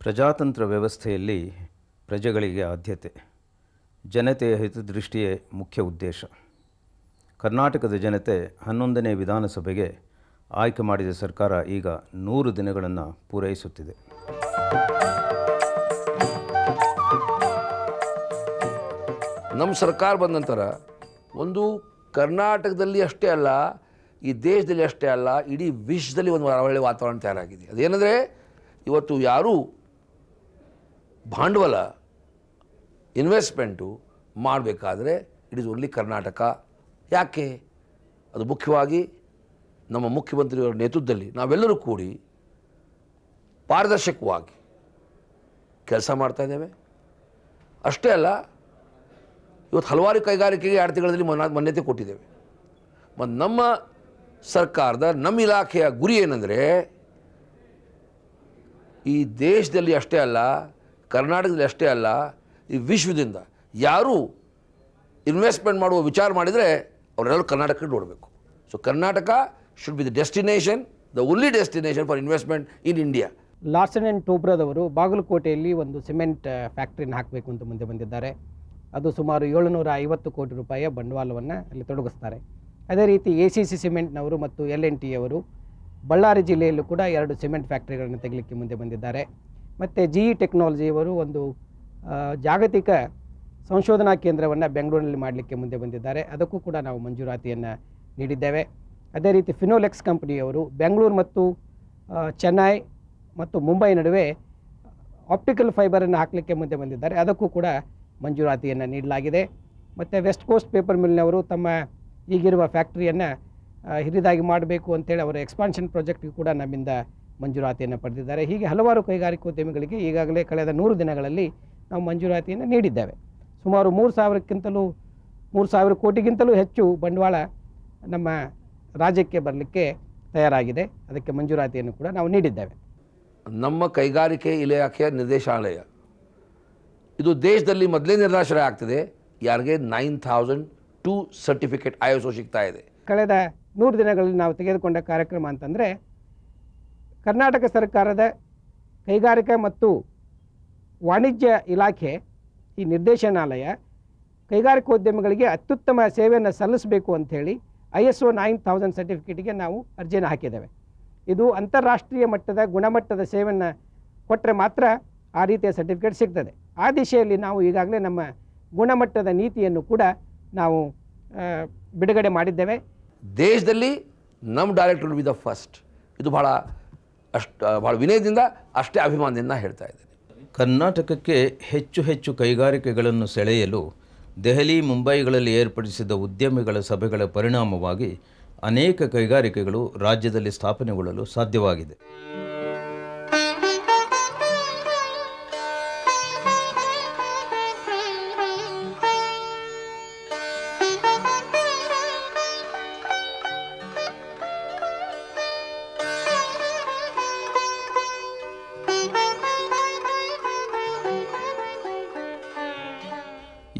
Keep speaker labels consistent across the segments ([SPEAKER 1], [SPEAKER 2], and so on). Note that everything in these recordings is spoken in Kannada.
[SPEAKER 1] ಪ್ರಜಾತಂತ್ರ ವ್ಯವಸ್ಥೆಯಲ್ಲಿ ಪ್ರಜೆಗಳಿಗೆ ಆದ್ಯತೆ ಜನತೆಯ ಹಿತದೃಷ್ಟಿಯೇ ಮುಖ್ಯ ಉದ್ದೇಶ. ಕರ್ನಾಟಕದ ಜನತೆ ಹನ್ನೊಂದನೇ ವಿಧಾನಸಭೆಗೆ ಆಯ್ಕೆ ಮಾಡಿದ ಸರ್ಕಾರ ಈಗ ನೂರು ದಿನಗಳನ್ನು ಪೂರೈಸುತ್ತಿದೆ.
[SPEAKER 2] ನಮ್ಮ ಸರ್ಕಾರ ಬಂದ ನಂತರ ಒಂದು ಕರ್ನಾಟಕದಲ್ಲಿ ಅಷ್ಟೇ ಅಲ್ಲ, ಈ ದೇಶದಲ್ಲಿ ಅಷ್ಟೇ ಅಲ್ಲ, ಇಡೀ ವಿಶ್ವದಲ್ಲಿ ಒಂದು ಒಳ್ಳೆಯ ವಾತಾವರಣ ತಯಾರಾಗಿದೆ. ಅದೇನೆಂದರೆ, ಇವತ್ತು ಯಾರೂ ಭಾಂಡವಾಳ ಇನ್ವೆಸ್ಟ್ಮೆಂಟು ಮಾಡಬೇಕಾದ್ರೆ ಇಟ್ ಇಸ್ ಓನ್ಲಿ ಕರ್ನಾಟಕ ಯಾಕೆ? ಅದು ಮುಖ್ಯವಾಗಿ ನಮ್ಮ ಮುಖ್ಯಮಂತ್ರಿಯವರ ನೇತೃತ್ವದಲ್ಲಿ ನಾವೆಲ್ಲರೂ ಕೂಡಿ ಪಾರದರ್ಶಕವಾಗಿ ಕೆಲಸ ಮಾಡ್ತಾಯಿದ್ದೇವೆ ಅಷ್ಟೇ ಅಲ್ಲ, ಇವತ್ತು ಹಲವಾರು ಕೈಗಾರಿಕೆಗೆ ಆರ್ಥಿಕಗಳಲ್ಲಿ ಮನ, ಮಾನ್ಯತೆ ಕೊಟ್ಟಿದ್ದೇವೆ. ಮತ್ತು ನಮ್ಮ ಸರ್ಕಾರದ, ನಮ್ಮ ಇಲಾಖೆಯ ಗುರಿ ಏನಂದರೆ ಈ ದೇಶದಲ್ಲಿ ಅಷ್ಟೇ ಅಲ್ಲ ಕರ್ನಾಟಕದಲ್ಲಿ ಅಷ್ಟೇ ಅಲ್ಲ, ಈ ವಿಶ್ವದಿಂದ ಯಾರು ಇನ್ವೆಸ್ಟ್ಮೆಂಟ್ ಮಾಡುವ ವಿಚಾರ ಮಾಡಿದರೆ ಅವರೆಲ್ಲರೂ ಕರ್ನಾಟಕಕ್ಕೆ ನೋಡಬೇಕು. So Karnataka should be the destination the only destination for investment in India
[SPEAKER 3] Larsen and ಟೋಬ್ರಾದವರು ಬಾಗಲಕೋಟೆಯಲ್ಲಿ ಒಂದು ಸಿಮೆಂಟ್ ಫ್ಯಾಕ್ಟ್ರಿನ ಹಾಕಬೇಕು ಅಂತ ಮುಂದೆ ಬಂದಿದ್ದಾರೆ. ಅದು ಸುಮಾರು ಏಳುನೂರ ಐವತ್ತು ಕೋಟಿ ರೂಪಾಯಿಯ ಬಂಡವಾಳವನ್ನು ಅಲ್ಲಿ ತೊಡಗಿಸ್ತಾರೆ. ಅದೇ ರೀತಿ ಎ ಸಿ ಸಿ ಸಿಮೆಂಟ್ನವರು ಮತ್ತು ಎಲ್ ಎನ್ ಟಿಯವರು ಬಳ್ಳಾರಿ ಜಿಲ್ಲೆಯಲ್ಲೂ ಕೂಡ ಎರಡು ಸಿಮೆಂಟ್ ಫ್ಯಾಕ್ಟ್ರಿಗಳನ್ನು ತೆಗಲಿಕ್ಕೆ ಮುಂದೆ ಬಂದಿದ್ದಾರೆ. ಮತ್ತು ಜಿ ಇ ಟೆಕ್ನಾಲಜಿಯವರು ಒಂದು ಜಾಗತಿಕ ಸಂಶೋಧನಾ ಕೇಂದ್ರವನ್ನು ಬೆಂಗಳೂರಿನಲ್ಲಿ ಮಾಡಲಿಕ್ಕೆ ಮುಂದೆ ಬಂದಿದ್ದಾರೆ. ಅದಕ್ಕೂ ಕೂಡ ನಾವು ಮಂಜೂರಾತಿಯನ್ನು ನೀಡಿದ್ದೇವೆ. ಅದೇ ರೀತಿ ಫಿನೋಲೆಕ್ಸ್ ಕಂಪ್ನಿಯವರು ಬೆಂಗಳೂರು ಮತ್ತು ಚೆನ್ನೈ ಮತ್ತು ಮುಂಬೈ ನಡುವೆ ಆಪ್ಟಿಕಲ್ ಫೈಬರನ್ನು ಹಾಕಲಿಕ್ಕೆ ಮುಂದೆ ಬಂದಿದ್ದಾರೆ. ಅದಕ್ಕೂ ಕೂಡ ಮಂಜೂರಾತಿಯನ್ನು ನೀಡಲಾಗಿದೆ. ಮತ್ತು ವೆಸ್ಟ್ ಕೋಸ್ಟ್ ಪೇಪರ್ ಮಿಲ್ನವರು ತಮ್ಮ ಈಗಿರುವ ಫ್ಯಾಕ್ಟ್ರಿಯನ್ನು ಹಿರಿದಾಗಿ ಮಾಡಬೇಕು ಅಂತೇಳಿ ಅವರ ಎಕ್ಸ್ಪಾನ್ಷನ್ ಪ್ರಾಜೆಕ್ಟ್ಗೂ ಕೂಡ ನಮ್ಮಿಂದ ಮಂಜೂರಾತಿಯನ್ನು ಪಡೆದಿದ್ದಾರೆ. ಹೀಗೆ ಹಲವಾರು ಕೈಗಾರಿಕೋದ್ಯಮಿಗಳಿಗೆ ಈಗಾಗಲೇ ಕಳೆದ ನೂರು ದಿನಗಳಲ್ಲಿ ನಾವು ಮಂಜೂರಾತಿಯನ್ನು ನೀಡಿದ್ದೇವೆ. ಸುಮಾರು ಮೂರು ಸಾವಿರಕ್ಕಿಂತಲೂ ಮೂರು ಸಾವಿರ ಕೋಟಿಗಿಂತಲೂ ಹೆಚ್ಚು ಬಂಡವಾಳ ನಮ್ಮ ರಾಜ್ಯಕ್ಕೆ ಬರಲಿಕ್ಕೆ ತಯಾರಾಗಿದೆ. ಅದಕ್ಕೆ ಮಂಜೂರಾತಿಯನ್ನು ಕೂಡ ನಾವು ನೀಡಿದ್ದೇವೆ.
[SPEAKER 2] ನಮ್ಮ ಕೈಗಾರಿಕೆ ಇಲಾಖೆಯ ನಿರ್ದೇಶಾಲಯ ಇದು ದೇಶದಲ್ಲಿ ಮೊದಲೇ ನಿರ್ದಾಶರ ಆಗ್ತಿದೆ. ಯಾರಿಗೆ ನೈನ್ ಥೌಸಂಡ್ ಟೂ ಸರ್ಟಿಫಿಕೇಟ್ ಆಯೋಸೋ ಸಿಗ್ತಾ ಇದೆ.
[SPEAKER 3] ಕಳೆದ ನೂರು ದಿನಗಳಲ್ಲಿ ನಾವು ತೆಗೆದುಕೊಂಡ ಕಾರ್ಯಕ್ರಮ ಅಂತಂದರೆ ಕರ್ನಾಟಕ ಸರ್ಕಾರದ ಕೈಗಾರಿಕಾ ಮತ್ತು ವಾಣಿಜ್ಯ ಇಲಾಖೆ, ಈ ನಿರ್ದೇಶನಾಲಯ ಕೈಗಾರಿಕೋದ್ಯಮಗಳಿಗೆ ಅತ್ಯುತ್ತಮ ಸೇವೆಯನ್ನು ಸಲ್ಲಿಸಬೇಕು ಅಂಥೇಳಿ I S O nine thousand ಸರ್ಟಿಫಿಕೇಟಿಗೆ ನಾವು ಅರ್ಜಿಯನ್ನು ಹಾಕಿದ್ದೇವೆ. ಇದು ಅಂತಾರಾಷ್ಟ್ರೀಯ ಮಟ್ಟದ ಗುಣಮಟ್ಟದ ಸೇವೆಯನ್ನು ಕೊಟ್ಟರೆ ಮಾತ್ರ ಆ ರೀತಿಯ ಸರ್ಟಿಫಿಕೇಟ್ ಸಿಗ್ತದೆ. ಆ ದಿಶೆಯಲ್ಲಿ ನಾವು ಈಗಾಗಲೇ ನಮ್ಮ ಗುಣಮಟ್ಟದ ನೀತಿಯನ್ನು ಕೂಡ ನಾವು ಬಿಡುಗಡೆ ಮಾಡಿದ್ದೇವೆ.
[SPEAKER 2] ದೇಶದಲ್ಲಿ ನಮ್ಮ ಡೈರೆಕ್ಟರ್ ಬಿ ದ ಫಸ್ಟ್ ಇದು ಭಾಳ ಅಷ್ಟು ಭಾಳ ವಿನಯದಿಂದ ಅಷ್ಟೇ ಅಭಿಮಾನದಿಂದ ಹೇಳ್ತಾ ಇದ್ದೀನಿ.
[SPEAKER 1] ಕರ್ನಾಟಕಕ್ಕೆ ಹೆಚ್ಚು ಹೆಚ್ಚು ಕೈಗಾರಿಕೆಗಳನ್ನು ಸೆಳೆಯಲು ದೆಹಲಿ, ಮುಂಬೈಗಳಲ್ಲಿ ಏರ್ಪಡಿಸಿದ ಉದ್ಯಮಿಗಳ ಸಭೆಗಳ ಪರಿಣಾಮವಾಗಿ ಅನೇಕ ಕೈಗಾರಿಕೆಗಳು ರಾಜ್ಯದಲ್ಲಿ ಸ್ಥಾಪನೆಗೊಳ್ಳಲು ಸಾಧ್ಯವಾಗಿದೆ.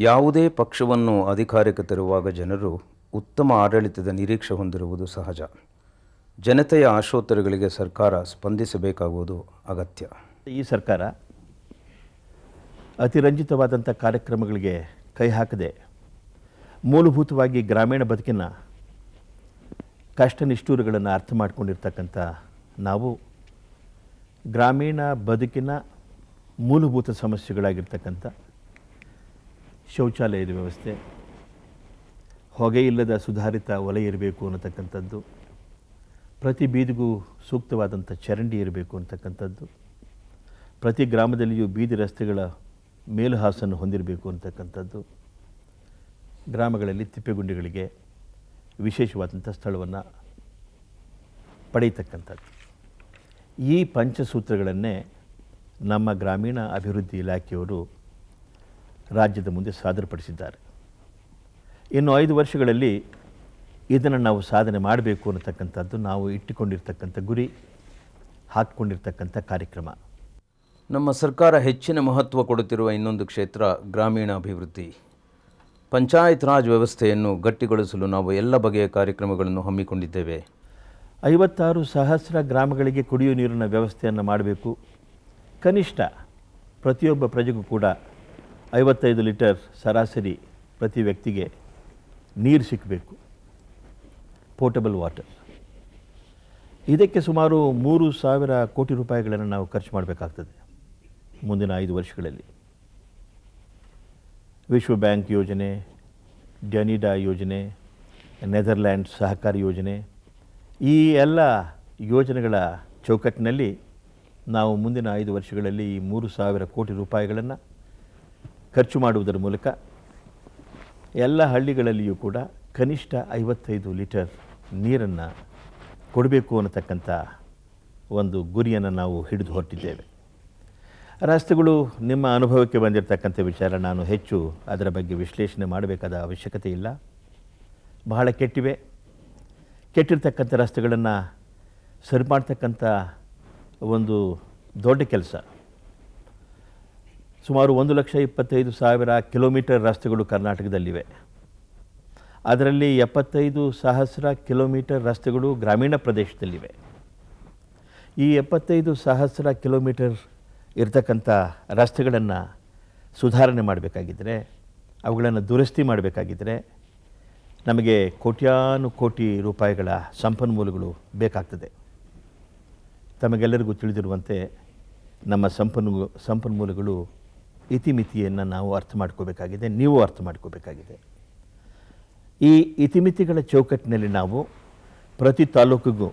[SPEAKER 1] ಯಾವುದೇ ಪಕ್ಷವನ್ನು ಅಧಿಕಾರಕ್ಕೆ ತರುವಾಗ ಜನರು ಉತ್ತಮ ಆಡಳಿತದ ನಿರೀಕ್ಷೆ ಹೊಂದಿರುವುದು ಸಹಜ. ಜನತೆಯ ಆಶೋತ್ತರಗಳಿಗೆ ಸರ್ಕಾರ ಸ್ಪಂದಿಸಬೇಕಾಗುವುದು ಅಗತ್ಯ.
[SPEAKER 4] ಈ ಸರ್ಕಾರ ಅತಿರಂಜಿತವಾದಂಥ ಕಾರ್ಯಕ್ರಮಗಳಿಗೆ ಕೈ ಹಾಕದೆ ಮೂಲಭೂತವಾಗಿ ಗ್ರಾಮೀಣ ಬದುಕಿನ ಕಷ್ಟ ನಿಷ್ಠೂರುಗಳನ್ನು ಅರ್ಥ ಮಾಡ್ಕೊಂಡಿರ್ತಕ್ಕಂಥ ನಾವು ಗ್ರಾಮೀಣ ಬದುಕಿನ ಮೂಲಭೂತ ಸಮಸ್ಯೆಗಳಾಗಿರ್ತಕ್ಕಂಥ ಶೌಚಾಲಯದ ವ್ಯವಸ್ಥೆ ಹೊಗೆ ಇಲ್ಲದ ಸುಧಾರಿತ ಒಲೆ ಇರಬೇಕು ಅನ್ನತಕ್ಕಂಥದ್ದು, ಪ್ರತಿ ಬೀದಿಗೂ ಸೂಕ್ತವಾದಂಥ ಚರಂಡಿ ಇರಬೇಕು ಅಂತಕ್ಕಂಥದ್ದು ಪ್ರತಿ ಗ್ರಾಮದಲ್ಲಿಯೂ ಬೀದಿ ರಸ್ತೆಗಳ ಮೇಲುಹಾಸನ್ನು ಹೊಂದಿರಬೇಕು ಅಂತಕ್ಕಂಥದ್ದು ಗ್ರಾಮಗಳಲ್ಲಿ ತಿಪ್ಪೆಗುಂಡಿಗಳಿಗೆ ವಿಶೇಷವಾದಂಥ ಸ್ಥಳವನ್ನು ಪಡೆಯತಕ್ಕಂಥದ್ದು. ಈ ಪಂಚಸೂತ್ರಗಳನ್ನೇ ನಮ್ಮ ಗ್ರಾಮೀಣ ಅಭಿವೃದ್ಧಿ ಇಲಾಖೆಯವರು ರಾಜ್ಯದ ಮುಂದೆ ಸಾದರಪಡಿಸಿದ್ದಾರೆ. ಇನ್ನು ಐದು ವರ್ಷಗಳಲ್ಲಿ ಇದನ್ನು ನಾವು ಸಾಧನೆ ಮಾಡಬೇಕು ಅನ್ನತಕ್ಕಂಥದ್ದು ನಾವು ಇಟ್ಟುಕೊಂಡಿರ್ತಕ್ಕಂಥ ಗುರಿ ಹಾಕಿಕೊಂಡಿರ್ತಕ್ಕಂಥ ಕಾರ್ಯಕ್ರಮ.
[SPEAKER 1] ನಮ್ಮ ಸರ್ಕಾರ ಹೆಚ್ಚಿನ ಮಹತ್ವ ಕೊಡುತ್ತಿರುವ ಇನ್ನೊಂದು ಕ್ಷೇತ್ರ ಗ್ರಾಮೀಣ ಅಭಿವೃದ್ಧಿ ಪಂಚಾಯತ್ ರಾಜ್ ವ್ಯವಸ್ಥೆಯನ್ನು ಗಟ್ಟಿಗೊಳಿಸಲು ನಾವು ಎಲ್ಲ ಬಗೆಯ ಕಾರ್ಯಕ್ರಮಗಳನ್ನು ಹಮ್ಮಿಕೊಂಡಿದ್ದೇವೆ.
[SPEAKER 4] ಐವತ್ತಾರು ಸಹಸ್ರ ಗ್ರಾಮಗಳಿಗೆ ಕುಡಿಯುವ ನೀರಿನ ವ್ಯವಸ್ಥೆಯನ್ನು ಮಾಡಬೇಕು. ಕನಿಷ್ಠ ಪ್ರತಿಯೊಬ್ಬ ಪ್ರಜೆಗೂ ಕೂಡ ಐವತ್ತೈದು ಲೀಟರ್ ಸರಾಸರಿ ಪ್ರತಿ ವ್ಯಕ್ತಿಗೆ ನೀರು ಸಿಕ್ಕಬೇಕು ಪೋರ್ಟಬಲ್ ವಾಟರ್ ಇದಕ್ಕೆ ಸುಮಾರು ಮೂರು ಸಾವಿರ ಕೋಟಿ ರೂಪಾಯಿಗಳನ್ನು ನಾವು ಖರ್ಚು ಮಾಡಬೇಕಾಗ್ತದೆ ಮುಂದಿನ ಐದು ವರ್ಷಗಳಲ್ಲಿ. ವಿಶ್ವ ಬ್ಯಾಂಕ್ ಯೋಜನೆ ಡ್ಯಾನಿಡಾ ಯೋಜನೆ ನೆದರ್ಲ್ಯಾಂಡ್ ಸಹಕಾರಿ ಯೋಜನೆ, ಈ ಎಲ್ಲ ಯೋಜನೆಗಳ ಚೌಕಟ್ಟಿನಲ್ಲಿ ನಾವು ಮುಂದಿನ ಐದು ವರ್ಷಗಳಲ್ಲಿ ಈ ಮೂರು ಸಾವಿರ ಕೋಟಿ ರೂಪಾಯಿಗಳನ್ನು ಖರ್ಚು ಮಾಡುವುದರ ಮೂಲಕ ಎಲ್ಲ ಹಳ್ಳಿಗಳಲ್ಲಿಯೂ ಕೂಡ ಕನಿಷ್ಠ ಐವತ್ತೈದು ಲೀಟರ್ ನೀರನ್ನು ಕೊಡಬೇಕು ಅನ್ನತಕ್ಕಂಥ ಒಂದು ಗುರಿಯನ್ನು ನಾವು ಹಿಡಿದು ಹೊರಟಿದ್ದೇವೆ. ರಸ್ತೆಗಳು ನಿಮ್ಮ ಅನುಭವಕ್ಕೆ ಬಂದಿರತಕ್ಕಂಥ ವಿಚಾರ ನಾನು ಹೆಚ್ಚು ಅದರ ಬಗ್ಗೆ ವಿಶ್ಲೇಷಣೆ ಮಾಡಬೇಕಾದ ಅವಶ್ಯಕತೆ ಇಲ್ಲ. ಬಹಳ ಕೆಟ್ಟಿವೆ. ಕೆಟ್ಟಿರ್ತಕ್ಕಂಥ ರಸ್ತೆಗಳನ್ನು ಸರಿ ಮಾಡ್ತಕ್ಕಂಥ ಒಂದು ದೊಡ್ಡ ಕೆಲಸ. ಸುಮಾರು ಒಂದು ಲಕ್ಷ ಇಪ್ಪತ್ತೈದು ಸಾವಿರ ಕಿಲೋಮೀಟರ್ ರಸ್ತೆಗಳು ಕರ್ನಾಟಕದಲ್ಲಿವೆ. ಅದರಲ್ಲಿ ಎಪ್ಪತ್ತೈದು ಸಹಸ್ರ ಕಿಲೋಮೀಟರ್ ರಸ್ತೆಗಳು ಗ್ರಾಮೀಣ ಪ್ರದೇಶದಲ್ಲಿವೆ. ಈ ಎಪ್ಪತ್ತೈದು ಸಹಸ್ರ ಕಿಲೋಮೀಟರ್ ಇರ್ತಕ್ಕಂಥ ರಸ್ತೆಗಳನ್ನು ಸುಧಾರಣೆ ಮಾಡಬೇಕಾಗಿದ್ದರೆ ಅವುಗಳನ್ನು ದುರಸ್ತಿ ಮಾಡಬೇಕಾಗಿದ್ದರೆ ನಮಗೆ ಕೋಟ್ಯಾನು ಕೋಟಿ ರೂಪಾಯಿಗಳ ಸಂಪನ್ಮೂಲಗಳು ಬೇಕಾಗ್ತದೆ. ತಮಗೆಲ್ಲರಿಗೂ ತಿಳಿದಿರುವಂತೆ ನಮ್ಮ ಸಂಪನ್ಮೂ, ಸಂಪನ್ಮೂಲಗಳು ಇತಿಮಿತಿಯನ್ನು ನಾವು ಅರ್ಥ ಮಾಡ್ಕೋಬೇಕಾಗಿದೆ, ನೀವು ಅರ್ಥ ಮಾಡ್ಕೋಬೇಕಾಗಿದೆ. ಈ ಇತಿಮಿತಿಗಳ ಚೌಕಟ್ಟಿನಲ್ಲಿ ನಾವು ಪ್ರತಿ ತಾಲೂಕಿಗೂ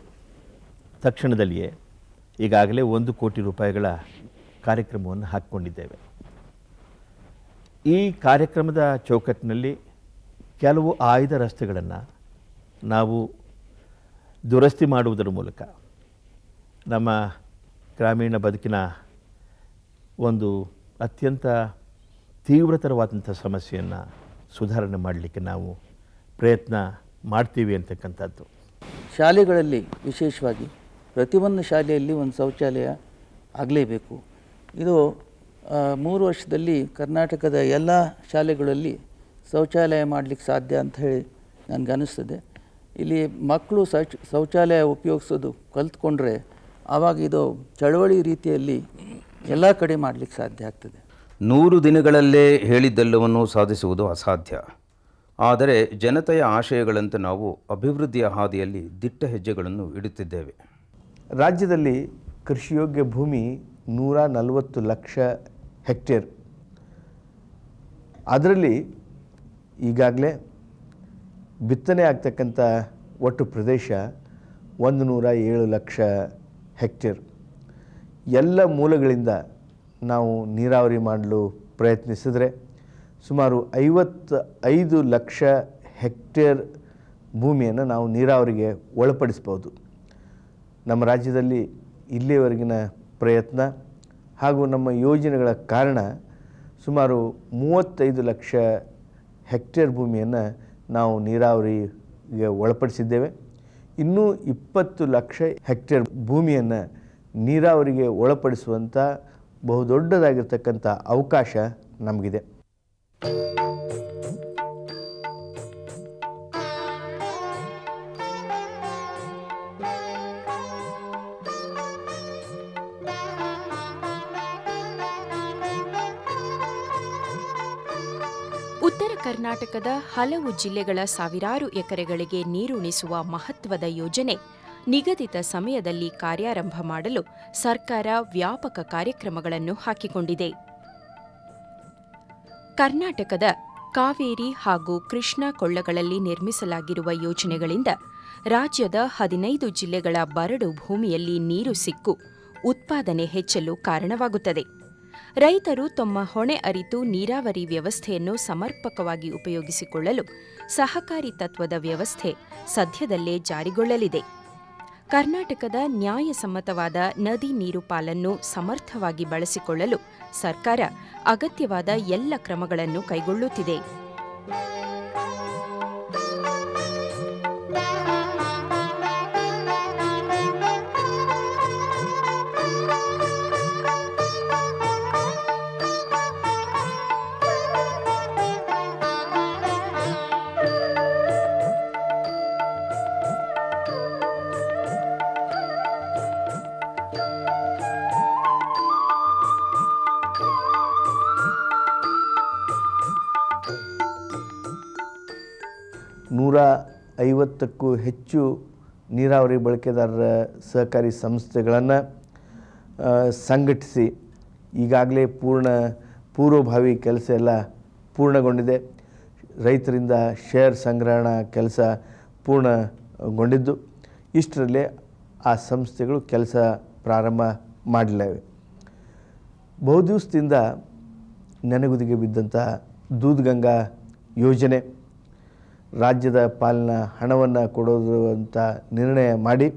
[SPEAKER 4] ತಕ್ಷಣದಲ್ಲಿಯೇ ಈಗಾಗಲೇ ಒಂದು ಕೋಟಿ ರೂಪಾಯಿಗಳ ಕಾರ್ಯಕ್ರಮವನ್ನು ಹಾಕ್ಕೊಂಡಿದ್ದೇವೆ. ಈ ಕಾರ್ಯಕ್ರಮದ ಚೌಕಟ್ಟಿನಲ್ಲಿ ಕೆಲವು ಆಯ್ದ ರಸ್ತೆಗಳನ್ನು ನಾವು ದುರಸ್ತಿ ಮಾಡುವುದರ ಮೂಲಕ ನಮ್ಮ ಗ್ರಾಮೀಣ ಬದುಕಿನ ಒಂದು ಅತ್ಯಂತ ತೀವ್ರತರವಾದಂಥ ಸಮಸ್ಯೆಯನ್ನು ಸುಧಾರಣೆ ಮಾಡಲಿಕ್ಕೆ ನಾವು ಪ್ರಯತ್ನ ಮಾಡ್ತೀವಿ ಅಂತಕ್ಕಂಥದ್ದು.
[SPEAKER 5] ಶಾಲೆಗಳಲ್ಲಿ ವಿಶೇಷವಾಗಿ ಪ್ರತಿಯೊಂದು ಶಾಲೆಯಲ್ಲಿ ಒಂದು ಶೌಚಾಲಯ ಆಗಲೇಬೇಕು. ಇದು ಮೂರು ವರ್ಷದಲ್ಲಿ ಕರ್ನಾಟಕದ ಎಲ್ಲ ಶಾಲೆಗಳಲ್ಲಿ ಶೌಚಾಲಯ ಮಾಡಲಿಕ್ಕೆ ಸಾಧ್ಯ ಅಂತ ಹೇಳಿ ನನಗೆ ಅನಿಸ್ತದೆ ಇಲ್ಲಿ ಮಕ್ಕಳು ಶೌಚ, ಶೌಚಾಲಯ ಉಪಯೋಗಿಸೋದು ಕಲ್ತ್ಕೊಂಡ್ರೆ ಆವಾಗ ಇದು ಚಳವಳಿ ರೀತಿಯಲ್ಲಿ ಎಲ್ಲ ಕಡೆ ಮಾಡಲಿಕ್ಕೆ ಸಾಧ್ಯ ಆಗ್ತದೆ.
[SPEAKER 1] ನೂರು ದಿನಗಳಲ್ಲೇ ಹೇಳಿದ್ದೆಲ್ಲವನ್ನು ಸಾಧಿಸುವುದು ಅಸಾಧ್ಯ. ಆದರೆ ಜನತೆಯ ಆಶಯಗಳಂತೆ ನಾವು ಅಭಿವೃದ್ಧಿಯ ಹಾದಿಯಲ್ಲಿ ದಿಟ್ಟ ಹೆಜ್ಜೆಗಳನ್ನು ಇಡುತ್ತಿದ್ದೇವೆ.
[SPEAKER 6] ರಾಜ್ಯದಲ್ಲಿ ಕೃಷಿಯೋಗ್ಯ ಭೂಮಿ ನೂರ ನಲವತ್ತು ಲಕ್ಷ ಹೆಕ್ಟೇರ್. ಅದರಲ್ಲಿ ಈಗಾಗಲೇ ಬಿತ್ತನೆ ಆಗ್ತಕ್ಕಂಥ ಒಟ್ಟು ಪ್ರದೇಶ ಒಂದು ನೂರ ಏಳು ಲಕ್ಷ ಹೆಕ್ಟೇರ್. ಎಲ್ಲ ಮೂಲಗಳಿಂದ ನಾವು ನೀರಾವರಿ ಮಾಡಲು ಪ್ರಯತ್ನಿಸಿದರೆ ಸುಮಾರು ಐವತ್ತು ಐದು ಲಕ್ಷ ಹೆಕ್ಟೇರ್ ಭೂಮಿಯನ್ನು ನಾವು ನೀರಾವರಿಗೆ ಒಳಪಡಿಸ್ಬೋದು. ನಮ್ಮ ರಾಜ್ಯದಲ್ಲಿ ಇಲ್ಲಿಯವರೆಗಿನ ಪ್ರಯತ್ನ ಹಾಗೂ ನಮ್ಮ ಯೋಜನೆಗಳ ಕಾರಣ ಸುಮಾರು ಮೂವತ್ತೈದು ಲಕ್ಷ ಹೆಕ್ಟೇರ್ ಭೂಮಿಯನ್ನು ನಾವು ನೀರಾವರಿಗೆ ಒಳಪಡಿಸಿದ್ದೇವೆ. ಇನ್ನೂ ಇಪ್ಪತ್ತು ಲಕ್ಷ ಹೆಕ್ಟೇರ್ ಭೂಮಿಯನ್ನು ನೀರಾವರಿಗೆ ಒಳಪಡಿಸುವಂಥ ಬಹುದೊಡ್ಡದಾಗಿರ್ತಕ್ಕಂಥ ಅವಕಾಶ ನಮಗಿದೆ.
[SPEAKER 7] ಉತ್ತರ ಕರ್ನಾಟಕದ ಹಲವು ಜಿಲ್ಲೆಗಳ ಸಾವಿರಾರು ಎಕರೆಗಳಿಗೆ ನೀರುಣಿಸುವ ಮಹತ್ವದ ಯೋಜನೆ ನಿಗದಿತ ಸಮಯದಲ್ಲಿ ಕಾರ್ಯಾರಂಭ ಮಾಡಲು ಸರ್ಕಾರ ವ್ಯಾಪಕ ಕಾರ್ಯಕ್ರಮಗಳನ್ನು ಹಾಕಿಕೊಂಡಿದೆ. ಕರ್ನಾಟಕದ ಕಾವೇರಿ ಹಾಗೂ ಕೃಷ್ಣಾ ಕೊಳ್ಳಗಳಲ್ಲಿ ನಿರ್ಮಿಸಲಾಗಿರುವ ಯೋಜನೆಗಳಿಂದ ರಾಜ್ಯದ ಹದಿನೈದು ಜಿಲ್ಲೆಗಳ ಬರಡು ಭೂಮಿಯಲ್ಲಿ ನೀರು ಸಿಕ್ಕು, ಉತ್ಪಾದನೆ ಹೆಚ್ಚಲು ಕಾರಣವಾಗುತ್ತದೆ. ರೈತರು ತಮ್ಮ ಹೊಣೆ ಅರಿತು ನೀರಾವರಿ ವ್ಯವಸ್ಥೆಯನ್ನು ಸಮರ್ಪಕವಾಗಿ ಉಪಯೋಗಿಸಿಕೊಳ್ಳಲು ಸಹಕಾರಿ ತತ್ವದ ವ್ಯವಸ್ಥೆ ಸದ್ಯದಲ್ಲೇ ಜಾರಿಗೊಳ್ಳಲಿದೆ. ಕರ್ನಾಟಕದ ನ್ಯಾಯಸಮ್ಮತವಾದ ನದಿ ನೀರು ಪಾಲನ್ನು ಸಮರ್ಥವಾಗಿ ಬಳಸಿಕೊಳ್ಳಲು ಸರ್ಕಾರ ಅಗತ್ಯವಾದ ಎಲ್ಲ ಕ್ರಮಗಳನ್ನು ಕೈಗೊಳ್ಳುತ್ತಿದೆ.
[SPEAKER 6] ನೂರ ಐವತ್ತಕ್ಕೂ ಹೆಚ್ಚು ನೀರಾವರಿ ಬಳಕೆದಾರರ ಸಹಕಾರಿ ಸಂಸ್ಥೆಗಳನ್ನು ಸಂಘಟಿಸಿ ಈಗಾಗಲೇ ಪೂರ್ಣ ಪೂರ್ವಭಾವಿ ಕೆಲಸ ಎಲ್ಲ ಪೂರ್ಣಗೊಂಡಿದೆ. ರೈತರಿಂದ ಶೇರ್ ಸಂಗ್ರಹಣಾ ಕೆಲಸ ಪೂರ್ಣಗೊಂಡಿದ್ದು. ಇಷ್ಟರಲ್ಲೇ ಆ ಸಂಸ್ಥೆಗಳು ಕೆಲಸ ಪ್ರಾರಂಭ ಮಾಡಲಿವೆ ಬಹುದಿವಸದಿಂದ ನೆನೆಗುದಿಗೆ ಬಿದ್ದಂಥ ದೂದ್ಗಂಗಾ ಯೋಜನೆ ರಾಜ್ಯದ ಪಾಲಿನ ಹಣವನ್ನು ಕೊಡೋದು ಅಂತ ನಿರ್ಣಯ ಮಾಡಿ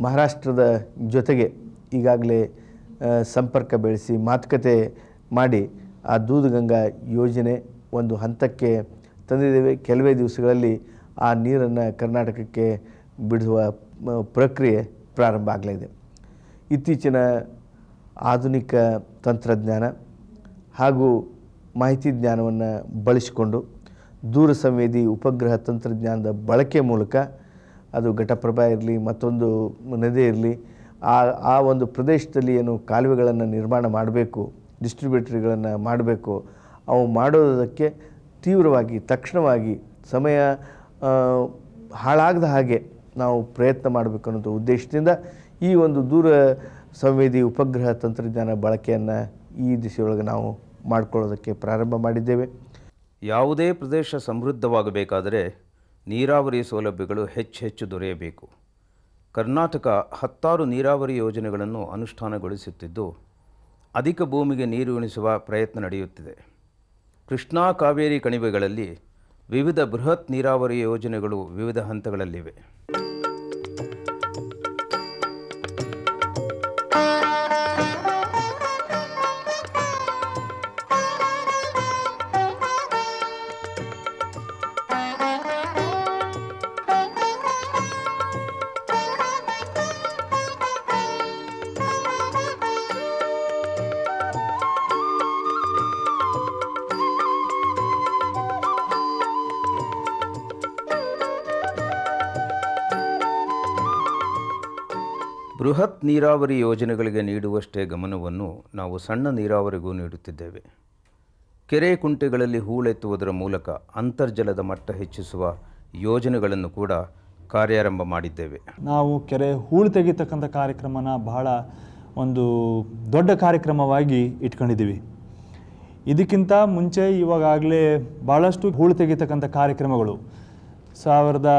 [SPEAKER 6] ಮಹಾರಾಷ್ಟ್ರದ ಜೊತೆಗೆ ಈಗಾಗಲೇ ಸಂಪರ್ಕ ಬೆಳೆಸಿ ಮಾತುಕತೆ ಮಾಡಿ ಆ ದೂದ್ಗಂಗಾ ಯೋಜನೆ ಒಂದು ಹಂತಕ್ಕೆ ತಂದಿದ್ದೇವೆ. ಕೆಲವೇ ದಿವಸಗಳಲ್ಲಿ ಆ ನೀರನ್ನು ಕರ್ನಾಟಕಕ್ಕೆ ಬಿಡುವ ಪ್ರಕ್ರಿಯೆ ಪ್ರಾರಂಭ ಆಗಲಿದೆ. ಇತ್ತೀಚಿನ ಆಧುನಿಕ ತಂತ್ರಜ್ಞಾನ ಹಾಗೂ ಮಾಹಿತಿ ಜ್ಞಾನವನ್ನು ಬಳಸಿಕೊಂಡು ದೂರ ಸಂವೇದಿ ಉಪಗ್ರಹ ತಂತ್ರಜ್ಞಾನದ ಬಳಕೆ ಮೂಲಕ ಅದು ಘಟಪ್ರಭಾ ಇರಲಿ, ಮತ್ತೊಂದು ನದಿ ಇರಲಿ, ಆ ಆ ಒಂದು ಪ್ರದೇಶದಲ್ಲಿ ಏನು ಕಾಲುವೆಗಳನ್ನು ನಿರ್ಮಾಣ ಮಾಡಬೇಕು ಡಿಸ್ಟ್ರಿಬ್ಯೂಟರಿಗಳನ್ನು ಮಾಡಬೇಕು, ಅವು ಮಾಡೋದಕ್ಕೆ ತೀವ್ರವಾಗಿ, ತಕ್ಷಣವಾಗಿ ಸಮಯ ಹಾಳಾಗದ ಹಾಗೆ ನಾವು ಪ್ರಯತ್ನ ಮಾಡಬೇಕು ಅನ್ನೋದು ಉದ್ದೇಶದಿಂದ ಈ ಒಂದು ದೂರ ಸಂವೇದಿ ಉಪಗ್ರಹ ತಂತ್ರಜ್ಞಾನ ಬಳಕೆಯನ್ನು ಈ ದಿಸೆಯೊಳಗೆ ನಾವು ಮಾಡಿಕೊಳ್ಳೋದಕ್ಕೆ ಪ್ರಾರಂಭ ಮಾಡಿದ್ದೇವೆ.
[SPEAKER 1] ಯಾವುದೇ ಪ್ರದೇಶ ಸಮೃದ್ಧವಾಗಬೇಕಾದರೆ ನೀರಾವರಿ ಸೌಲಭ್ಯಗಳು ಹೆಚ್ಚು ಹೆಚ್ಚು ದೊರೆಯಬೇಕು. ಕರ್ನಾಟಕ ಹತ್ತಾರು ನೀರಾವರಿ ಯೋಜನೆಗಳನ್ನು ಅನುಷ್ಠಾನಗೊಳಿಸುತ್ತಿದ್ದು, ಅಧಿಕ ಭೂಮಿಗೆ ನೀರು ಉಣಿಸುವ ಪ್ರಯತ್ನ ನಡೆಯುತ್ತಿದೆ. ಕೃಷ್ಣಾ ಕಾವೇರಿ ಕಣಿವೆಗಳಲ್ಲಿ ವಿವಿಧ ಬೃಹತ್ ನೀರಾವರಿ ಯೋಜನೆಗಳು ವಿವಿಧ ಹಂತಗಳಲ್ಲಿವೆ. ಬೃಹತ್ ನೀರಾವರಿ ಯೋಜನೆಗಳಿಗೆ ನೀಡುವಷ್ಟೇ ಗಮನವನ್ನು ನಾವು ಸಣ್ಣ ನೀರಾವರಿಗೂ ನೀಡುತ್ತಿದ್ದೇವೆ. ಕೆರೆ ಕುಂಟೆಗಳಲ್ಲಿ ಹೂಳೆತ್ತುವುದರ ಮೂಲಕ ಅಂತರ್ಜಲದ ಮಟ್ಟ ಹೆಚ್ಚಿಸುವ ಯೋಜನೆಗಳನ್ನು ಕೂಡ ಕಾರ್ಯಾರಂಭ ಮಾಡಿದ್ದೇವೆ.
[SPEAKER 8] ನಾವು ಕೆರೆ ಹೂಳು ತೆಗಿತಕ್ಕಂಥ ಕಾರ್ಯಕ್ರಮನ ಬಹಳ ಒಂದು ದೊಡ್ಡ ಕಾರ್ಯಕ್ರಮವಾಗಿ ಇಟ್ಕೊಂಡಿದ್ದೀವಿ. ಇದಕ್ಕಿಂತ ಮುಂಚೆ ಇವಾಗಾಗಲೇ ಭಾಳಷ್ಟು ಹೂಳು ತೆಗಿತಕ್ಕಂಥ ಕಾರ್ಯಕ್ರಮಗಳು ಸಾವಿರದ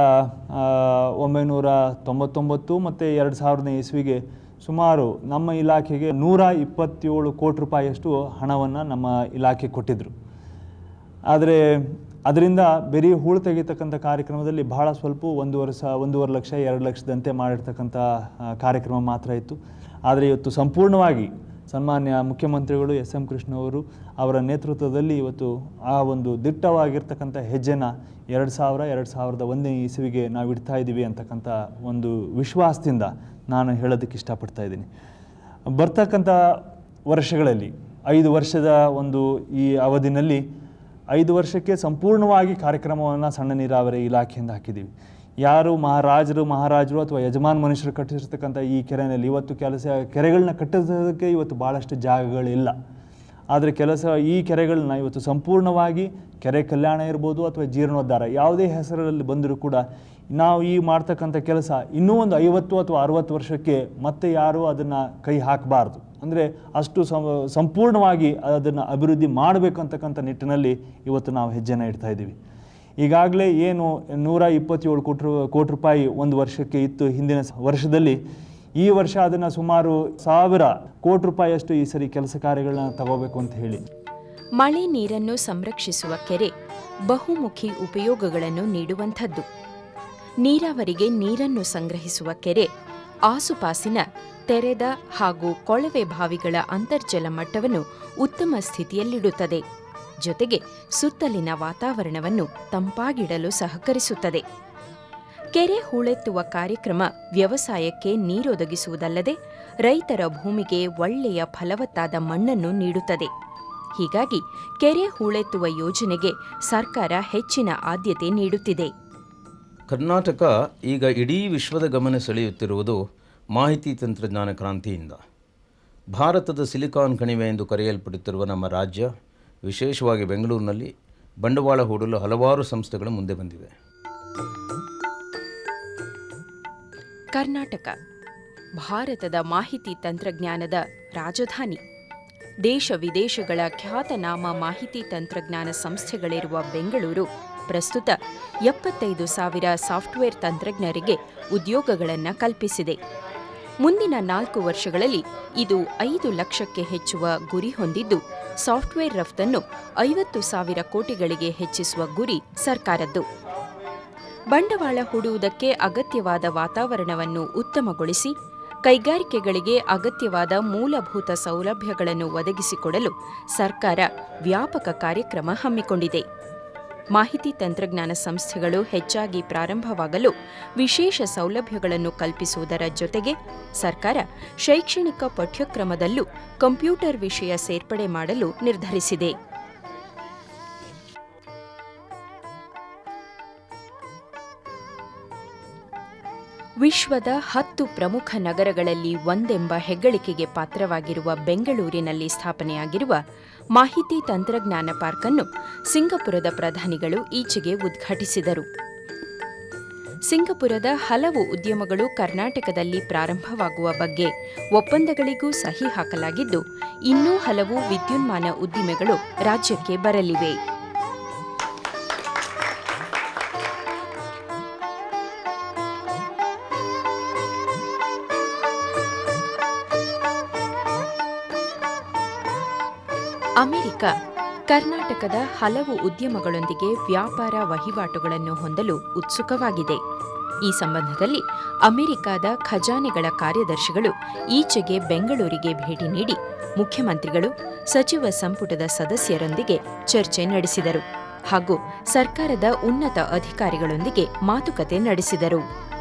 [SPEAKER 8] ಒಂಬೈನೂರ ತೊಂಬತ್ತೊಂಬತ್ತು ಮತ್ತು ಎರಡು ಸಾವಿರನೇ ಇಸ್ವಿಗೆ ಸುಮಾರು ನಮ್ಮ ಇಲಾಖೆಗೆ ನೂರ ಇಪ್ಪತ್ತೇಳು ಕೋಟಿ ರೂಪಾಯಿಯಷ್ಟು ಹಣವನ್ನು ನಮ್ಮ ಇಲಾಖೆ ಕೊಟ್ಟಿದ್ದರು ಆದರೆ ಅದರಿಂದ ಬರೀ ಹೂಳು ತೆಗಿತಕ್ಕಂಥ ಕಾರ್ಯಕ್ರಮದಲ್ಲಿ ಬಹಳ ಸ್ವಲ್ಪ ಒಂದೂವರೆ ಸ ಒಂದೂವರೆ ಲಕ್ಷ, ಎರಡು ಲಕ್ಷದಂತೆ ಮಾಡಿರ್ತಕ್ಕಂಥ ಕಾರ್ಯಕ್ರಮ ಮಾತ್ರ ಇತ್ತು. ಆದರೆ ಇವತ್ತು ಸಂಪೂರ್ಣವಾಗಿ ಸನ್ಮಾನ್ಯ ಮುಖ್ಯಮಂತ್ರಿಗಳು ಎಸ್ ಎಂ ಕೃಷ್ಣ ಅವರು ಅವರ ನೇತೃತ್ವದಲ್ಲಿ ಇವತ್ತು ಆ ಒಂದು ದಿಟ್ಟವಾಗಿರ್ತಕ್ಕಂಥ ಹೆಜ್ಜೆನ ಎರಡು ಸಾವಿರ, ಎರಡು ಸಾವಿರದ ಒಂದನೇ ಇಸವಿಗೆ ನಾವು ಇಡ್ತಾ ಇದ್ದೀವಿ ಅಂತಕ್ಕಂಥ ಒಂದು ವಿಶ್ವಾಸದಿಂದ ನಾನು ಹೇಳೋದಕ್ಕೆ ಇಷ್ಟಪಡ್ತಾ ಇದ್ದೀನಿ. ಬರ್ತಕ್ಕಂಥ ವರ್ಷಗಳಲ್ಲಿ, ಐದು ವರ್ಷದ ಒಂದು ಈ ಅವಧಿನಲ್ಲಿ ಐದು ವರ್ಷಕ್ಕೆ ಸಂಪೂರ್ಣವಾಗಿ ಕಾರ್ಯಕ್ರಮವನ್ನು ಸಣ್ಣ ನೀರಾವರಿ ಇಲಾಖೆಯಿಂದ ಹಾಕಿದ್ದೀವಿ. ಯಾರು ಮಹಾರಾಜರು ಮಹಾರಾಜರು ಅಥವಾ ಯಜಮಾನ್ ಮನುಷ್ಯರು ಕಟ್ಟಿಸಿರ್ತಕ್ಕಂಥ ಈ ಕೆರೆಯಲ್ಲಿ ಇವತ್ತು ಕೆಲಸ, ಕೆರೆಗಳನ್ನ ಕಟ್ಟಿಸೋದಕ್ಕೆ ಇವತ್ತು ಭಾಳಷ್ಟು ಜಾಗಗಳಿಲ್ಲ. ಆದರೆ ಕೆಲಸ ಈ ಕೆರೆಗಳನ್ನ ಇವತ್ತು ಸಂಪೂರ್ಣವಾಗಿ ಕೆರೆ ಕಲ್ಯಾಣ ಇರ್ಬೋದು ಅಥವಾ ಜೀರ್ಣೋದ್ಧಾರ, ಯಾವುದೇ ಹೆಸರಲ್ಲಿ ಬಂದರೂ ಕೂಡ ನಾವು ಈ ಮಾಡ್ತಕ್ಕಂಥ ಕೆಲಸ ಇನ್ನೂ ಒಂದು ಐವತ್ತು ಅಥವಾ ಅರುವತ್ತು ವರ್ಷಕ್ಕೆ ಮತ್ತೆ ಯಾರೂ ಅದನ್ನು ಕೈ ಹಾಕಬಾರ್ದು. ಅಂದರೆ ಅಷ್ಟು ಸಂಪೂರ್ಣವಾಗಿ ಅದನ್ನು ಅಭಿವೃದ್ಧಿ ಮಾಡಬೇಕು ಅಂತಕ್ಕಂಥ ನಿಟ್ಟಿನಲ್ಲಿ ಇವತ್ತು ನಾವು ಹೆಜ್ಜೆನ ಇಡ್ತಾ ಇದ್ದೀವಿ. ಈಗಾಗಲೇ ಏನು ನೂರ ಇಪ್ಪತ್ತೇಳು ಕೋಟಿ ಕೋಟಿ ರೂಪಾಯಿ ಒಂದು ವರ್ಷಕ್ಕೆ ಇತ್ತು ಹಿಂದಿನ ವರ್ಷದಲ್ಲಿ. ಈ ವರ್ಷ ಅದನ್ನು ಸುಮಾರು ಸಾವಿರ ಕೋಟಿ ರೂಪಾಯಿಯಷ್ಟು ಈ ಸರಿ ಕೆಲಸ ಕಾರ್ಯಗಳನ್ನ ತಗೋಬೇಕು ಅಂತ ಹೇಳಿ.
[SPEAKER 7] ಮಳೆ ನೀರನ್ನು ಸಂರಕ್ಷಿಸುವ ಕೆರೆ ಬಹುಮುಖಿ ಉಪಯೋಗಗಳನ್ನು ನೀಡುವಂಥದ್ದು. ನೀರಾವರಿಗೆ ನೀರನ್ನು ಸಂಗ್ರಹಿಸುವ ಕೆರೆ ಆಸುಪಾಸಿನ ತೆರೆದ ಹಾಗೂ ಕೊಳವೆ ಬಾವಿಗಳ ಅಂತರ್ಜಲ ಮಟ್ಟವನ್ನು ಉತ್ತಮ ಸ್ಥಿತಿಯಲ್ಲಿಡುತ್ತದೆ. ಜೊತೆಗೆ ಸುತ್ತಲಿನ ವಾತಾವರಣವನ್ನು ತಂಪಾಗಿಡಲು ಸಹಕರಿಸುತ್ತದೆ. ಕೆರೆ ಹೂಳೆತ್ತುವ ಕಾರ್ಯಕ್ರಮ ವ್ಯವಸಾಯಕ್ಕೆ ನೀರೊದಗಿಸುವುದಲ್ಲದೆ ರೈತರ ಭೂಮಿಗೆ ಒಳ್ಳೆಯ ಫಲವತ್ತಾದ ಮಣ್ಣನ್ನು ನೀಡುತ್ತದೆ. ಹೀಗಾಗಿ ಕೆರೆ ಹೂಳೆತ್ತುವ ಯೋಜನೆಗೆ ಸರ್ಕಾರ ಹೆಚ್ಚಿನ ಆದ್ಯತೆ ನೀಡುತ್ತಿದೆ.
[SPEAKER 1] ಕರ್ನಾಟಕ ಈಗ ಇಡೀ ವಿಶ್ವದ ಗಮನ ಸೆಳೆಯುತ್ತಿರುವುದು ಮಾಹಿತಿ ತಂತ್ರಜ್ಞಾನ ಕ್ರಾಂತಿಯಿಂದ. ಭಾರತದ ಸಿಲಿಕಾನ್ ಕಣಿವೆ ಎಂದು ಕರೆಯಲ್ಪಡುತ್ತಿರುವ ನಮ್ಮ ರಾಜ್ಯ, ವಿಶೇಷವಾಗಿ ಬೆಂಗಳೂರಿನಲ್ಲಿ ಬಂಡವಾಳ ಹೂಡಲು ಹಲವಾರು ಸಂಸ್ಥೆಗಳು ಮುಂದೆ ಬಂದಿವೆ.
[SPEAKER 7] ಕರ್ನಾಟಕ. ಭಾರತದ ಮಾಹಿತಿ ತಂತ್ರಜ್ಞಾನದ ರಾಜಧಾನಿ. ದೇಶ ವಿದೇಶಗಳ ಖ್ಯಾತನಾಮ ಮಾಹಿತಿ ತಂತ್ರಜ್ಞಾನ ಸಂಸ್ಥೆಗಳಿರುವ ಬೆಂಗಳೂರು ಪ್ರಸ್ತುತ ಎಪ್ಪತ್ತೈದು ಸಾವಿರ ಸಾಫ್ಟ್ವೇರ್ ತಂತ್ರಜ್ಞರಿಗೆ ಉದ್ಯೋಗಗಳನ್ನು ಕಲ್ಪಿಸಿದೆ. ಮುಂದಿನ ನಾಲ್ಕು ವರ್ಷಗಳಲ್ಲಿ ಇದು ಐದು ಲಕ್ಷಕ್ಕೆ ಹೆಚ್ಚುವ ಗುರಿ ಹೊಂದಿದ್ದು, ಸಾಫ್ಟ್ವೇರ್ ರಫ್ತನ್ನು ಐವತ್ತು ಸಾವಿರ ಕೋಟಿಗಳಿಗೆ ಹೆಚ್ಚಿಸುವ ಗುರಿ ಸರ್ಕಾರದ್ದು. ಬಂಡವಾಳ ಹೂಡುವುದಕ್ಕೆ ಅಗತ್ಯವಾದ ವಾತಾವರಣವನ್ನು ಉತ್ತಮಗೊಳಿಸಿ, ಕೈಗಾರಿಕೆಗಳಿಗೆ ಅಗತ್ಯವಾದ ಮೂಲಭೂತ ಸೌಲಭ್ಯಗಳನ್ನು ಒದಗಿಸಿಕೊಡಲು ಸರ್ಕಾರ ವ್ಯಾಪಕ ಕಾರ್ಯಕ್ರಮ ಹಮ್ಮಿಕೊಂಡಿದೆ. ಮಾಹಿತಿ ತಂತ್ರಜ್ಞಾನ ಸಂಸ್ಥೆಗಳು ಹೆಚ್ಚಾಗಿ ಪ್ರಾರಂಭವಾಗಲು ವಿಶೇಷ ಸೌಲಭ್ಯಗಳನ್ನು ಕಲ್ಪಿಸುವುದರ ಜೊತೆಗೆ ಸರ್ಕಾರ ಶೈಕ್ಷಣಿಕ ಪಠ್ಯಕ್ರಮದಲ್ಲೂ ಕಂಪ್ಯೂಟರ್ ವಿಷಯ ಸೇರ್ಪಡೆ ಮಾಡಲು ನಿರ್ಧರಿಸಿದೆ. ವಿಶ್ವದ ಹತ್ತು ಪ್ರಮುಖ ನಗರಗಳಲ್ಲಿ ಒಂದೆಂಬ ಹೆಗ್ಗಳಿಕೆಗೆ ಪಾತ್ರವಾಗಿರುವ ಬೆಂಗಳೂರಿನಲ್ಲಿ ಸ್ಥಾಪನೆಯಾಗಿರುವ ಮಾಹಿತಿ ತಂತ್ರಜ್ಞಾನ ಪಾರ್ಕ್ ಅನ್ನು ಸಿಂಗಪುರದ ಪ್ರಧಾನಿಗಳು ಈಚೆಗೆ ಉದ್ಘಾಟಿಸಿದರು. ಸಿಂಗಪುರದ ಹಲವು ಉದ್ಯಮಗಳು ಕರ್ನಾಟಕದಲ್ಲಿ ಪ್ರಾರಂಭವಾಗುವ ಬಗ್ಗೆ ಒಪ್ಪಂದಗಳಿಗೂ ಸಹಿ ಹಾಕಲಾಗಿದ್ದು, ಇನ್ನೂ ಹಲವು ವಿದ್ಯುನ್ಮಾನ ಉದ್ದಿಮೆಗಳು ರಾಜ್ಯಕ್ಕೆ ಬರಲಿವೆ. ಅಮೆರಿಕ, ಕರ್ನಾಟಕದ ಹಲವು ಉದ್ಯಮಗಳೊಂದಿಗೆ ವ್ಯಾಪಾರ ವಹಿವಾಟುಗಳನ್ನು ಹೊಂದಲು ಉತ್ಸುಕವಾಗಿದೆ. ಈ ಸಂಬಂಧದಲ್ಲಿ ಅಮೆರಿಕದ ಖಜಾನೆಗಳ ಕಾರ್ಯದರ್ಶಿಗಳು ಈಚೆಗೆ ಬೆಂಗಳೂರಿಗೆ ಭೇಟಿ ನೀಡಿ ಮುಖ್ಯಮಂತ್ರಿಗಳು, ಸಚಿವ ಸಂಪುಟದ ಸದಸ್ಯರೊಂದಿಗೆ ಚರ್ಚೆ ನಡೆಸಿದರು ಹಾಗೂ ಸರ್ಕಾರದ ಉನ್ನತ ಅಧಿಕಾರಿಗಳೊಂದಿಗೆ ಮಾತುಕತೆ ನಡೆಸಿದರು.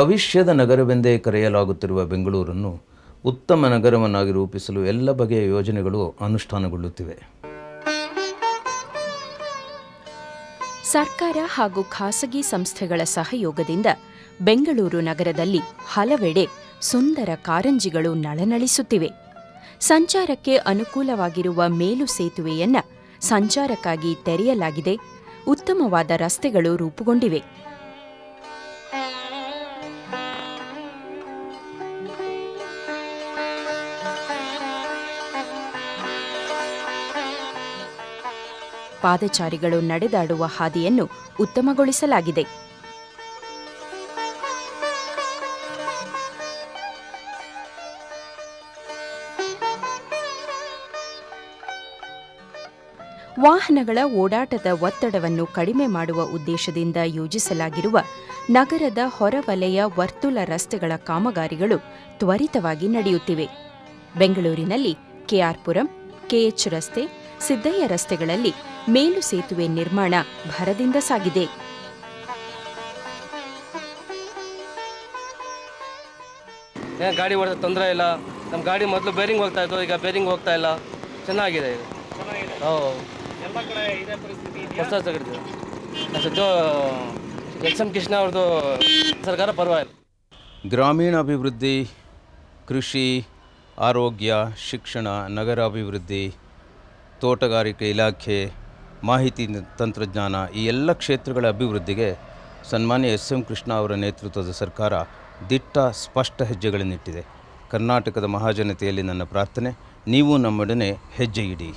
[SPEAKER 1] ಭವಿಷ್ಯದ ನಗರವೆಂದೇ ಕರೆಯಲಾಗುತ್ತಿರುವ ಬೆಂಗಳೂರನ್ನು ಉತ್ತಮ ನಗರವನ್ನಾಗಿ ರೂಪಿಸಲು ಎಲ್ಲ ಬಗೆಯ ಯೋಜನೆಗಳು ಅನುಷ್ಠಾನಗೊಳ್ಳುತ್ತಿವೆ.
[SPEAKER 7] ಸರ್ಕಾರ ಹಾಗೂ ಖಾಸಗಿ ಸಂಸ್ಥೆಗಳ ಸಹಯೋಗದಿಂದ ಬೆಂಗಳೂರು ನಗರದಲ್ಲಿ ಹಲವೆಡೆ ಸುಂದರ ಕಾರಂಜಿಗಳು ನಳನಳಿಸುತ್ತಿವೆ. ಸಂಚಾರಕ್ಕೆ ಅನುಕೂಲವಾಗಿರುವ ಮೇಲು ಸೇತುವೆಯನ್ನ ಸಂಚಾರಕ್ಕಾಗಿ ತೆರೆಯಲಾಗಿದೆ. ಉತ್ತಮವಾದ ರಸ್ತೆಗಳು ರೂಪುಗೊಂಡಿವೆ. ಪಾದಚಾರಿಗಳು ನಡೆದಾಡುವ ಹಾದಿಯನ್ನು ಉತ್ತಮಗೊಳಿಸಲಾಗಿದೆ. ವಾಹನಗಳ ಓಡಾಟದ ಒತ್ತಡವನ್ನು ಕಡಿಮೆ ಮಾಡುವ ಉದ್ದೇಶದಿಂದ ಯೋಜಿಸಲಾಗಿರುವ ನಗರದ ಹೊರವಲಯ ವರ್ತುಲ ರಸ್ತೆಗಳ ಕಾಮಗಾರಿಗಳು ತ್ವರಿತವಾಗಿ ನಡೆಯುತ್ತಿವೆ. ಬೆಂಗಳೂರಿನಲ್ಲಿ ಕೆಆರ್ಪುರಂ, ಕೆಎಚ್ ರಸ್ತೆ, ಸಿದ್ದಯ್ಯ ರಸ್ತೆಗಳಲ್ಲಿ ಮೇಲು ಸೇತುವೆ ನಿರ್ಮಾಣ ಭರದಿಂದ ಸಾಗಿದೆ.
[SPEAKER 9] ಗಾಡಿ ಓಡಿದ ತೊಂದರೆ ಇಲ್ಲ. ನಮ್ಮ ಗಾಡಿ ಮೊದಲು ಬೇರಿಂಗ್ ಹೋಗ್ತಾ ಇತ್ತು ಈಗ ಬೇರಿಂಗ್ ಹೋಗ್ತಾ ಇಲ್ಲ. ಚೆನ್ನಾಗಿದೆ ಹೊಸ ಸದ್ಯ ಎಸ್ ಎಂ ಕೃಷ್ಣ ಅವ್ರದ್ದು ಸರ್ಕಾರ ಪರವಾಗಿಲ್ಲ.
[SPEAKER 1] ಗ್ರಾಮೀಣಾಭಿವೃದ್ಧಿ ಕೃಷಿ ಆರೋಗ್ಯ ಶಿಕ್ಷಣ ನಗರಾಭಿವೃದ್ಧಿ ತೋಟಗಾರಿಕೆ ಇಲಾಖೆ ಮಾಹಿತಿ ತಂತ್ರಜ್ಞಾನ ಈ ಎಲ್ಲ ಕ್ಷೇತ್ರಗಳ ಅಭಿವೃದ್ಧಿಗೆ ಸನ್ಮಾನ್ಯ ಎಸ್ ಎಂ ಕೃಷ್ಣ ಅವರ ನೇತೃತ್ವದ ಸರ್ಕಾರ ದಿಟ್ಟ, ಸ್ಪಷ್ಟ ಹೆಜ್ಜೆಗಳನ್ನಿಟ್ಟಿದೆ. ಕರ್ನಾಟಕದ ಮಹಾಜನತೆಯಲ್ಲಿ ನನ್ನ ಪ್ರಾರ್ಥನೆ, ನೀವು ನಮ್ಮೊಡನೆ ಹೆಜ್ಜೆ ಇಡಿ.